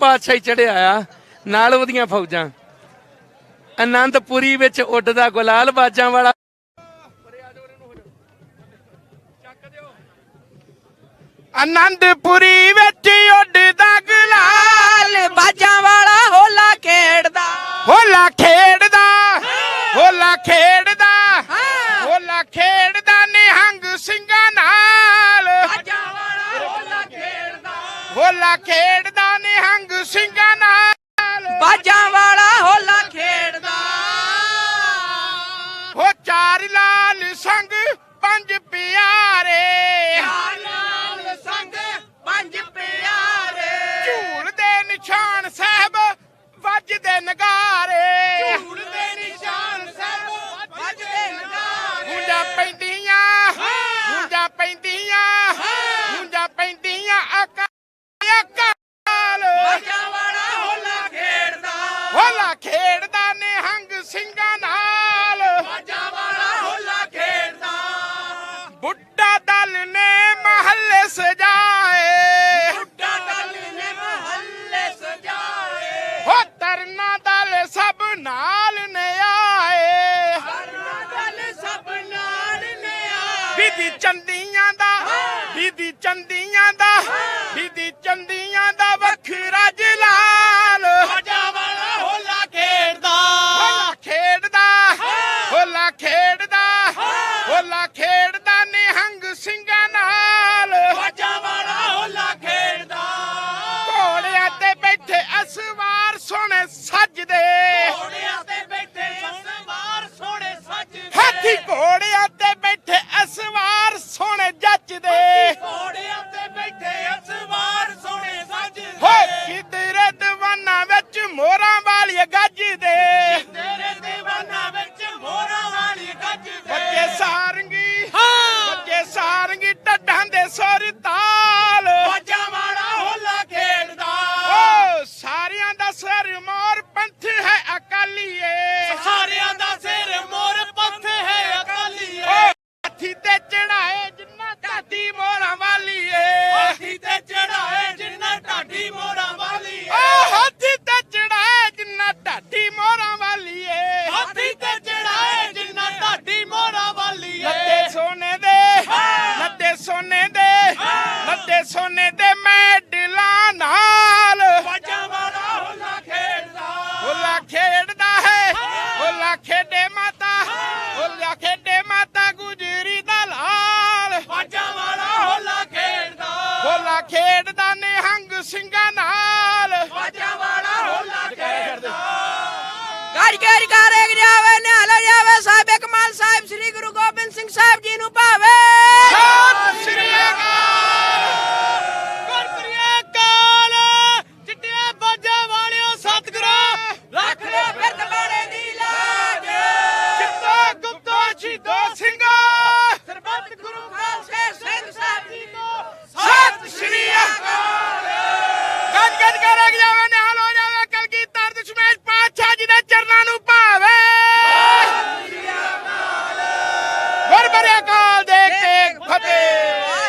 ਪਾਤਸ਼ਾਹੀ ਚੜਿਆ ਆ ਨਾਲ ਉਹਦੀਆਂ ਫੌਜਾਂ। ਆਨੰਦਪੁਰੀ ਵਿੱਚ ਉੱਡਦਾ ਗੁਲਾਲ ਬਾਜਾਂ ਵਾਲਾ। ਆਨੰਦਪੁਰੀ ਵਿੱਚ ਉੱਡਦਾ ਗੁਲਾਲ ਬਾਜਾਂ ਵਾਲਾ ਹੋਲਾ ਖੇਡਦਾ। ਹੋਲਾ ਖੇਡਦਾ ਹੋਲਾ ਖੇਡਦਾ ਹੋਲਾ ਖੇਡਦਾ ਨਿਹੰਗ ਸਿੰਘਾਂ ਨਾਲ। ਬਾਜਾਂ ਵਾਲਾ ਹੋਲਾ ਖੇਡਦਾ। ਹੋਲਾ ਖੇਡਦਾ ਨਿਹੰਗ ਸਿੰਘਾਂ ਨਾਲ। ਬਾਜਾਂ ਵਾਲਾ ਹੋਲਾ ਖੇਡਦਾ। ਹੋ ਚਾਰ ਲਾਲ ਸੰਗ ਪੰਜ ਪਿਆਰੇ। ਲਾਲ ਸੰਗ ਪੰਜ ਪਿਆਰੇ। ਝੂਲ ਦੇ ਨਿਸ਼ਾਨ ਸਾਹਿਬ ਵੱਜਦੇ ਨਗਾਰੇ ਝੂਲ ਦੇ ਨਿਸ਼ਾਨ ਸਾਹਿਬ ਵੱਜਦੇ ਨਗਾਰੇ ਗੂੰਜਾਂ ਪੈਂਦੀਆਂ ਗੂੰਜਾਂ ਪੈਂਦੀਆਂ ਗੂੰਜਾਂ ਪੈਂਦੀਆਂ ਅਕਾਲ ਅਕਾਲ ਬਾਜਾਂ ਵਾਲਾ ਹੋਲਾ ਖੇਡਦਾ ਹੋਲਾ ਖੇਡਦਾ ਨਿਹੰਗ ਸਿੰਘਾਂ ਨਾਲ। ਬਾਜਾਂ ਵਾਲਾ ਹੋਲਾ ਖੇਡਦਾ। ਬੁੱਢਾ ਦਲ ਨੇ ਮਹੱਲੇ ਸਜਾਏ। ਬੁੱਢਾ ਦਲ ਨੇ ਮਹੱਲੇ ਸਜਾਏ। ਹੋ ਤਰਨਾ ਦਲ ਸਭ ਨਾਲ ਨੇ ਆਏ। ਕਰਨਾ ਦਲ ਸਭ ਨਾਲ ਨੇ ਆਏ। ਬੀਦੀ ਚੰਦੀਆਂ ਦਾ ਬੀਦੀ ਚੰਦੀਆਂ ਦਾ ਬੀਦੀ ਚੰਦੀਆਂ ਦਾ ਵੱਖਰਾ ਜਲਾਲ ਹੋਲਾ ਖੇਡਦਾ ਨਿਹੰਗ ਸਿੰਘਾਂ ਨਾਲ। ਬਾਜਾਂ ਵਾਲਾ ਹੋਲਾ ਖੇਡਦਾ। ਘੋੜਿਆਂ ਤੇ ਬੈਠੇ ਅਸਵਾਰ ਸੋਹਣੇ ਸੱਜਦੇ। ਘੋੜਿਆਂ ਲੱਦੇ ਸੋਨੇ ਦੇ ਮੈਡਲਾਂ ਨਾਲ। ਬਾਜਾਂ ਵਾਲਾ ਹੋਲਾ ਖੇਡਦਾ। ਹੋਲਾ ਖੇਡਦਾ ਹੈ। ਹੋਲਾ ਖੇਡੇ ਮਾਤਾ। ਹੋਲਾ ਖੇਡੇ ਮਾਤਾ ਗੁਜਰੀ ਦਾ ਲਾਲ। ਬਾਜਾਂ ਵਾਲਾ ਹੋਲਾ ਖੇਡਦਾ। ਹੋਲਾ ਖੇਡਦਾ ਨਿਹੰਗ ਸਿੰਘਾਂ ਨਾਲ। ਬਾਜਾਂ ਵਾਲਾ ਹੋਲਾ ਖੇਡਦਾ। ਗੜ ਗੜ ਕਰੇਗ ਜਾਵੇ ਨਿਹਾਲ ਜਾਵੇ ਸਾਹਿਬ ਕਮਾਲ ਸਾਹਿਬ ਸ੍ਰੀ ਗੁਰੂ ਗੋਬਿੰਦ ਸਿੰਘ ਸਾਹਿਬ ਜੀ ਨੂੰ ਭਾਵੇ। ਡੇਗ ਜਾਵੇ ਨਿਹਾਲ ਹੋ ਜਾਵੇ ਕਲਗੀਧਰ ਦਸ਼ਮੇਸ਼ ਪਾਤਸ਼ਾਹ ਜੀ ਦੇ ਚਰਨਾਂ ਨੂੰ ਭਾਵੇ। ਗੁਰਬਰੇ ਅਕਾਲ ਦੇ ਤੇਗ ਫਤਿਹ।